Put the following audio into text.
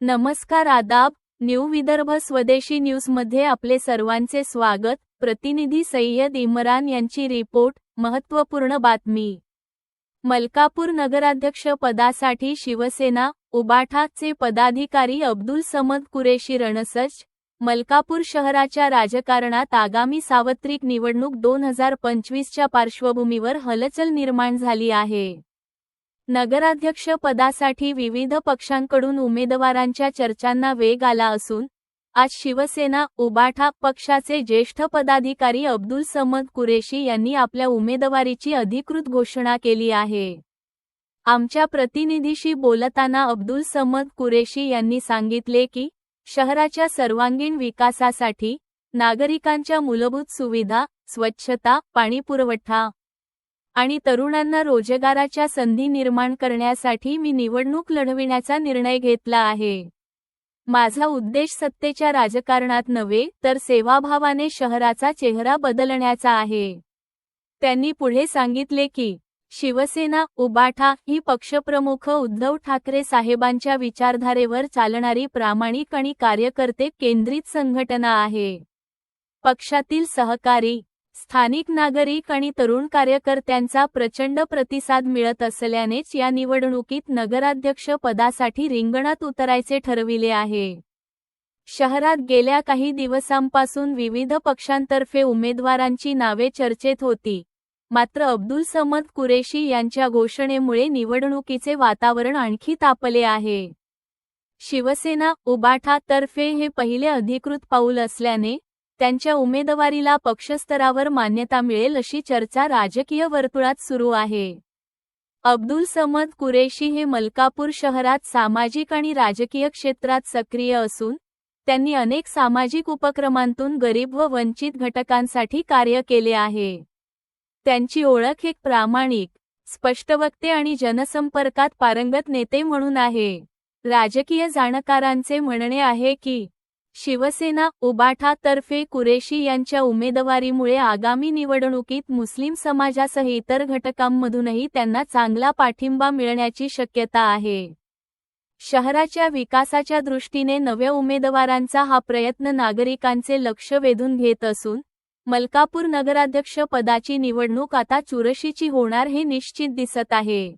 नमस्कार आदाब न्यू विदर्भ स्वदेशी न्यूजमध्ये आपले सर्वांचे स्वागत. प्रतिनिधी सय्यद इम्रान यांची रिपोर्ट महत्त्वपूर्ण बातमी. मलकापूर नगराध्यक्ष पदासाठी शिवसेना उबाठाचे पदाधिकारी अब्दुल समद कुरेशी रणसच मलकापूर शहराच्या राजकारणात आगामी सार्वत्रिक निवडणूक दोन हजार पंचवीसच्या पार्श्वभूमीवर हलचल निर्माण झाली आहे. नगराध्यक्ष पदासाठी विविध पक्षांकडून उमेदवारांच्या चर्चांना वेग आला असून आज शिवसेना उबाठा पक्षाचे ज्येष्ठ पदाधिकारी अब्दुल समद कुरेशी यांनी आपल्या उमेदवारीची अधिकृत घोषणा केली आहे. आमच्या प्रतिनिधीशी बोलताना अब्दुल समद कुरेशी यांनी सांगितले की शहराच्या सर्वांगीण विकासासाठी नागरिकांच्या मूलभूत सुविधा स्वच्छता पाणीपुरवठा आणि तरुणांना रोजगाराच्या संधी निर्माण करण्यासाठी मी निवडणूक लढविण्याचा निर्णय घेतला आहे. माझा उद्देश सत्तेच्या राजकारणात नव्हे तर सेवाभावाने शहराचा चेहरा बदलण्याचा आहे. त्यांनी पुढे सांगितले की शिवसेना उबाठा ही पक्षप्रमुख उद्धव ठाकरे साहेबांच्या विचारधारेवर चालणारी प्रामाणिक आणि कार्यकर्ते केंद्रित संघटना आहे. पक्षातील सहकारी स्थानिक नागरिक आणि तरुण कार्यकर्त्यांचा प्रचंड प्रतिसाद मिळत असल्यानेच या निवडणुकीत नगराध्यक्ष पदासाठी रिंगणात उतरायचे ठरविले आहे. शहरात गेल्या काही दिवसांपासून विविध पक्षांतर्फे उमेदवारांची नावे चर्चेत होती. मात्र अब्दुल समद कुरेशी यांच्या घोषणेमुळे निवडणुकीचे वातावरण आणखी तापले आहे. शिवसेना उबाठा तर्फे हे पहिले अधिकृत पाऊल असल्याने त्यांच्या उमेदवारीला पक्षस्तरावर मान्यता मिळेल अशी चर्चा राजकीय वर्तुळात सुरू आहे. अब्दुल समद कुरेशी हे मलकापूर शहरात सामाजिक आणि राजकीय क्षेत्रात सक्रिय असून त्यांनी अनेक सामाजिक उपक्रमांतून गरीब व वंचित घटकांसाठी कार्य केले आहे. त्यांची ओळख एक प्रामाणिक स्पष्टवक्ते आणि जनसंपर्कात पारंगत नेते म्हणून आहे. राजकीय जाणकारांचे म्हणणे आहे की शिवसेना उबाठातर्फे कुरेशी यांच्या उमेदवारीमुळे आगामी निवडणुकीत मुस्लिम समाजासह इतर घटकांमधूनही त्यांना चांगला पाठिंबा मिळण्याची शक्यता आहे. शहराच्या विकासाच्या दृष्टीने नव्या उमेदवारांचा हा प्रयत्न नागरिकांचे लक्ष वेधून घेत असून मलकापूर नगराध्यक्ष पदाची निवडणूक आता चुरशीची होणार हे निश्चित दिसत आहे.